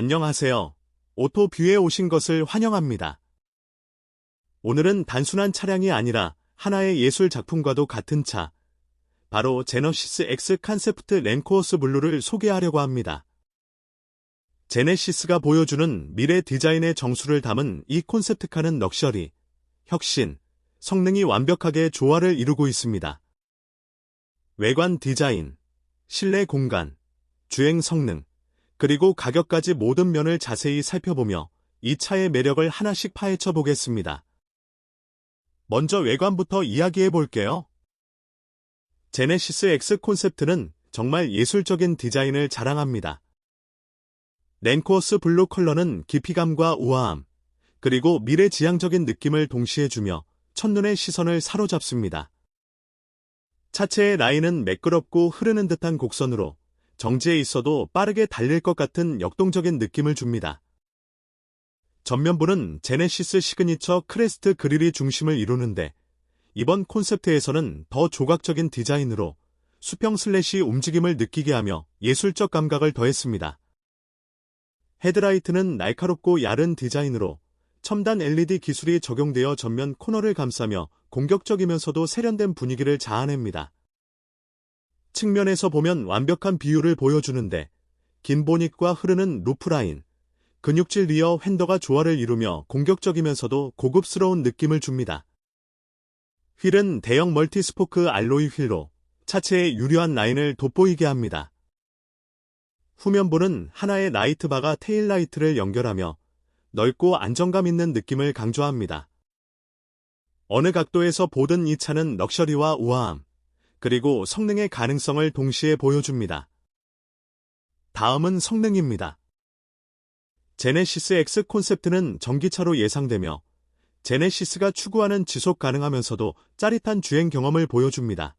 안녕하세요. 오토뷰에 오신 것을 환영합니다. 오늘은 단순한 차량이 아니라 하나의 예술 작품과도 같은 차, 바로 제너시스 X 컨셉트 랭코어스 블루를 소개하려고 합니다. 제네시스가 보여주는 미래 디자인의 정수를 담은 이 콘셉트카는 럭셔리, 혁신, 성능이 완벽하게 조화를 이루고 있습니다. 외관 디자인, 실내 공간, 주행 성능, 그리고 가격까지 모든 면을 자세히 살펴보며 이 차의 매력을 하나씩 파헤쳐 보겠습니다. 먼저 외관부터 이야기해 볼게요. 제네시스 X 콘셉트는 정말 예술적인 디자인을 자랑합니다. 랭코어스 블루 컬러는 깊이감과 우아함, 그리고 미래지향적인 느낌을 동시에 주며 첫눈의 시선을 사로잡습니다. 차체의 라인은 매끄럽고 흐르는 듯한 곡선으로 정지에 있어도 빠르게 달릴 것 같은 역동적인 느낌을 줍니다. 전면부는 제네시스 시그니처 크레스트 그릴이 중심을 이루는데 이번 콘셉트에서는 더 조각적인 디자인으로 수평 슬래시 움직임을 느끼게 하며 예술적 감각을 더했습니다. 헤드라이트는 날카롭고 야른 디자인으로 첨단 LED 기술이 적용되어 전면 코너를 감싸며 공격적이면서도 세련된 분위기를 자아냅니다. 측면에서 보면 완벽한 비율을 보여주는데 긴 보닛과 흐르는 루프라인, 근육질 리어 휀더가 조화를 이루며 공격적이면서도 고급스러운 느낌을 줍니다. 휠은 대형 멀티스포크 알로이 휠로 차체의 유려한 라인을 돋보이게 합니다. 후면부는 하나의 라이트바가 테일라이트를 연결하며 넓고 안정감 있는 느낌을 강조합니다. 어느 각도에서 보든 이 차는 럭셔리와 우아함, 그리고 성능의 가능성을 동시에 보여줍니다. 다음은 성능입니다. 제네시스 X 콘셉트는 전기차로 예상되며 제네시스가 추구하는 지속 가능하면서도 짜릿한 주행 경험을 보여줍니다.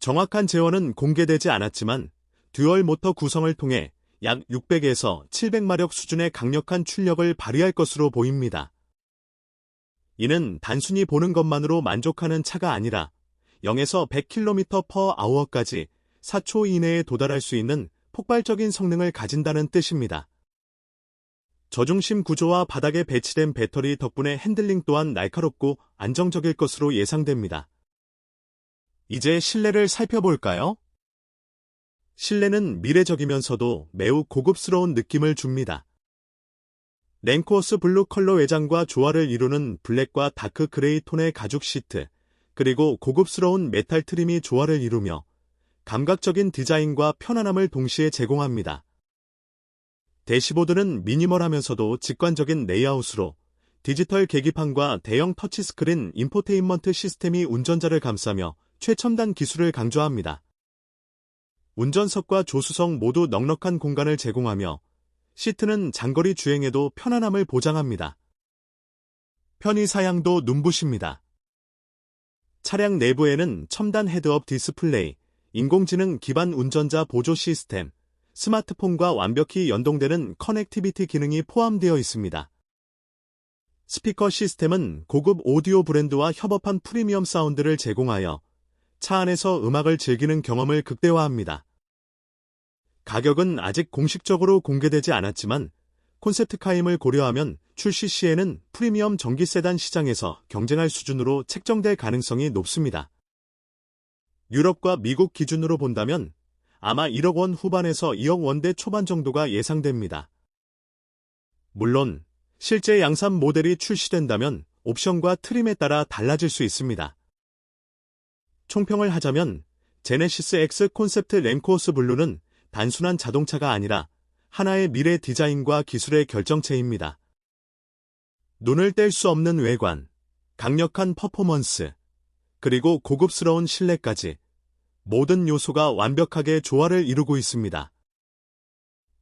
정확한 제어는 공개되지 않았지만 듀얼 모터 구성을 통해 약 600에서 700마력 수준의 강력한 출력을 발휘할 것으로 보입니다. 이는 단순히 보는 것만으로 만족하는 차가 아니라 0에서 100km/h까지 4초 이내에 도달할 수 있는 폭발적인 성능을 가진다는 뜻입니다. 저중심 구조와 바닥에 배치된 배터리 덕분에 핸들링 또한 날카롭고 안정적일 것으로 예상됩니다. 이제 실내를 살펴볼까요? 실내는 미래적이면서도 매우 고급스러운 느낌을 줍니다. 랭코어스 블루 컬러 외장과 조화를 이루는 블랙과 다크 그레이 톤의 가죽 시트, 그리고 고급스러운 메탈 트림이 조화를 이루며 감각적인 디자인과 편안함을 동시에 제공합니다. 대시보드는 미니멀하면서도 직관적인 레이아웃으로 디지털 계기판과 대형 터치스크린 인포테인먼트 시스템이 운전자를 감싸며 최첨단 기술을 강조합니다. 운전석과 조수석 모두 넉넉한 공간을 제공하며 시트는 장거리 주행에도 편안함을 보장합니다. 편의 사양도 눈부십니다. 차량 내부에는 첨단 헤드업 디스플레이, 인공지능 기반 운전자 보조 시스템, 스마트폰과 완벽히 연동되는 커넥티비티 기능이 포함되어 있습니다. 스피커 시스템은 고급 오디오 브랜드와 협업한 프리미엄 사운드를 제공하여 차 안에서 음악을 즐기는 경험을 극대화합니다. 가격은 아직 공식적으로 공개되지 않았지만 콘셉트카임을 고려하면 출시 시에는 프리미엄 전기 세단 시장에서 경쟁할 수준으로 책정될 가능성이 높습니다. 유럽과 미국 기준으로 본다면 아마 1억 원 후반에서 2억 원대 초반 정도가 예상됩니다. 물론 실제 양산 모델이 출시된다면 옵션과 트림에 따라 달라질 수 있습니다. 총평을 하자면 제네시스 X 콘셉트 랭코어스 블루는 단순한 자동차가 아니라 하나의 미래 디자인과 기술의 결정체입니다. 눈을 뗄 수 없는 외관, 강력한 퍼포먼스, 그리고 고급스러운 실내까지 모든 요소가 완벽하게 조화를 이루고 있습니다.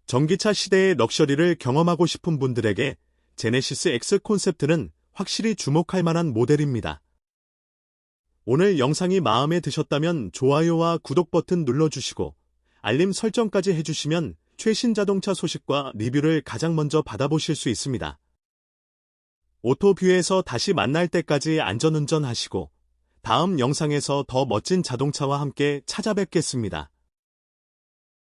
전기차 시대의 럭셔리를 경험하고 싶은 분들에게 제네시스 X 콘셉트는 확실히 주목할 만한 모델입니다. 오늘 영상이 마음에 드셨다면 좋아요와 구독 버튼 눌러주시고 알림 설정까지 해주시면 최신 자동차 소식과 리뷰를 가장 먼저 받아보실 수 있습니다. 오토뷰에서 다시 만날 때까지 안전운전 하시고 다음 영상에서 더 멋진 자동차와 함께 찾아뵙겠습니다.